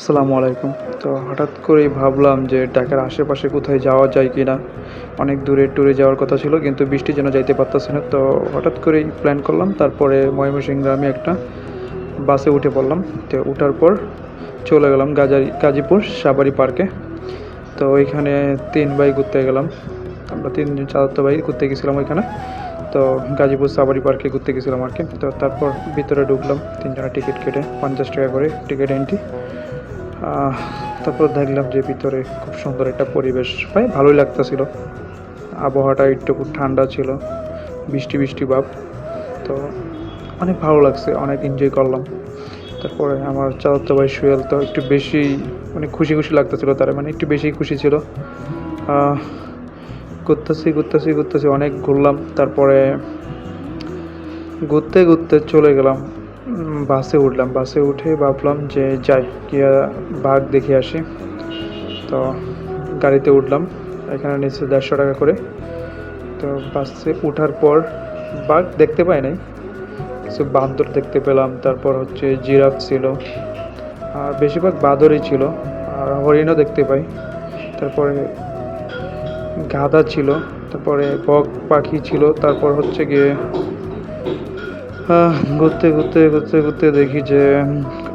আসসালামু আলাইকুম। তো হঠাৎ করেই ভাবলাম যে ঢাকার আশেপাশে কোথায় যাওয়া যায় কি না অনেক দূরে ট্যুরে যাওয়ার কথা ছিল, কিন্তু বৃষ্টির জন্য যাইতে পারতেছে না। তো হঠাৎ করেই প্ল্যান করলাম, তারপরে ময়মনসিংহ আমি একটা বাসে উঠে পড়লাম। তো উঠার পর চলে গেলাম গাজারি, গাজীপুর সাবারি পার্কে। তো ওইখানে তিন ভাই ঘুরতে গেলাম। আমরা তিনজন চাচাতো ভাই ঘুরতে গেছিলাম ওইখানে। তো গাজীপুর সাবারি পার্কে ঘুরতে গেছিলাম আর কি। তো তারপর ভিতরে ঢুকলাম, তিনজনের টিকিট কেটে পঞ্চাশ টাকা করে টিকিট এন্ট্রি তারপর দেখলাম যে ভিতরে খুব সুন্দর একটা পরিবেশ। ভাই, ভালোই লাগতেছিল। আবহাওয়াটা একটু খুব ঠান্ডা ছিল। বৃষ্টি বৃষ্টি ভাব তো অনেক ভালো লাগছে, অনেক এনজয় করলাম। তারপরে আমার চাচাতো ভাই সুয়েল তো একটু বেশি মানে খুশি খুশি লাগতেছিল তারা মানে একটু বেশি খুশি ছিল। ঘুরতেছি ঘুরতেছি ঘুরতেছি, অনেক ঘুরলাম। তারপরে ঘুরতে ঘুরতে চলে গেলাম। বাসে উঠলাম। বাসে উঠে ভাবলাম যে যাই, গিয়া বাঘ দেখে আসি। তো গাড়িতে উঠলাম, এখানে নিচে দেড়শো টাকা করে। তো বাসে ওঠার পর বাঘ দেখতে পাই নাই। কিছু বান্দর দেখতে পেলাম, তারপর হচ্ছে জিরাফ ছিল। আর বেশিরভাগ বাঁদরই ছিল, আর হরিণও দেখতে পাই। তারপরে গাধা ছিল, তারপরে বক পাখি ছিল, তারপর হচ্ছে গিয়ে ঘুরতে ঘুরতে ঘুরতে ঘুরতে দেখি যে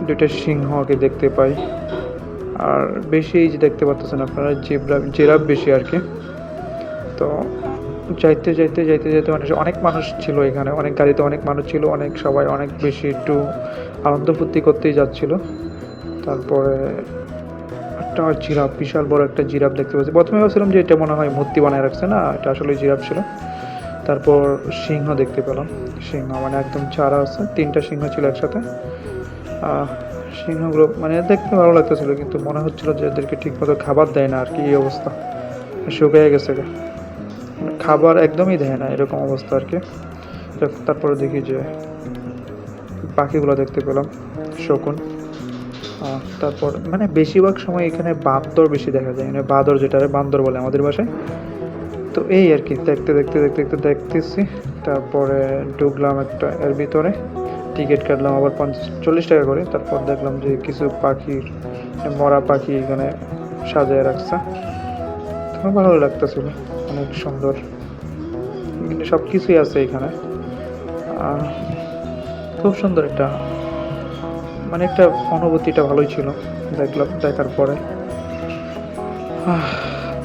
দুইটা সিংহকে দেখতে পাই। আর বেশি যে দেখতে পাচ্ছেন আপনারা, জেব্রা, জেরাফ বেশি আর কি। তো যাইতে যাইতে যাইতে যাইতে মানে অনেক মানুষ ছিল এখানে। অনেক গাড়িতে অনেক মানুষ ছিল, অনেক সবাই অনেক বেশি একটু আনন্দ ফুর্তি করতেই যাচ্ছিল। তারপরে একটা জিরাফ, বিশাল বড় একটা জিরাফ দেখতে পাচ্ছি। প্রথমে ভাবছিলাম যে এটা মনে হয় মূর্তি বানায় রাখছে না, এটা আসলে জিরাফ ছিল। তারপর সিংহ দেখতে পেলাম। সিংহ মানে একদম চারা আছে, তিনটা সিংহ ছিল একসাথে। সিংহগুলো মানে দেখতে ভালো লাগতেছিল, কিন্তু মনে হচ্ছিল যে এদেরকে ঠিকমতো খাবার দেয় না আর কি, এই অবস্থা। শুকিয়ে গেছে খাবার একদমই দেয় না, এরকম অবস্থা আর কি। তারপরে দেখি যে পাখিগুলো দেখতে পেলাম, শকুন। তারপর মানে বেশিরভাগ সময় এখানে বান্দর বেশি দেখা যায় মানে বাঁদর যেটা বান্দর বলে আমাদের ভাষায় তো এই আর কি, দেখতে দেখতে দেখতে দেখতে দেখতেছি। তারপরে ঢুকলাম একটা এর ভিতরে। টিকিট কাটলাম আবার পঞ্চাশ, চল্লিশ টাকা করে। তারপর দেখলাম যে কিছু পাখির মরা পাখি এখানে সাজায় রাখছে। তো ভালো লাগতেছিল, অনেক সুন্দর। কিন্তু সব কিছুই আছে এখানে। খুব সুন্দর একটা মানে একটা অনুভূতিটা ভালোই ছিল, দেখলাম, দেখার পরে।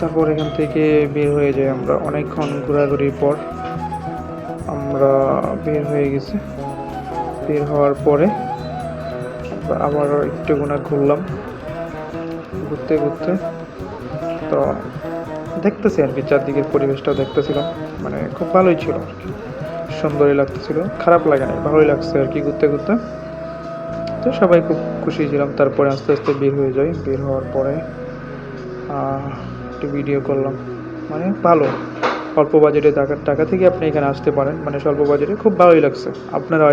তারপর এখান থেকে বের হয়ে যাই আমরা। অনেকক্ষণ ঘোরাঘুরির পর আমরা বের হয়ে গেছি। বের হওয়ার পরে আবার একটু গুণা ঘুরলাম। ঘুরতে ঘুরতে তো দেখতেছি আর কি, চারদিকের পরিবেশটা দেখতেছিলাম। মানে খুব ভালোই ছিল আর কি। সুন্দরই লাগতেছিল, খারাপ লাগে না ভালোই লাগছে আর কি ঘুরতে ঘুরতে। তো সবাই খুব খুশি ছিলাম। তারপরে আস্তে আস্তে বের হয়ে যাই। বের হওয়ার পরে একটু ভিডিও করলাম। মানে ভালো। অল্প বাজেটে টাকা টাকা থেকে আপনি এখানে আসতে পারেন। মানে স্বল্প বাজেটে খুব ভালোই লাগছে। আপনারা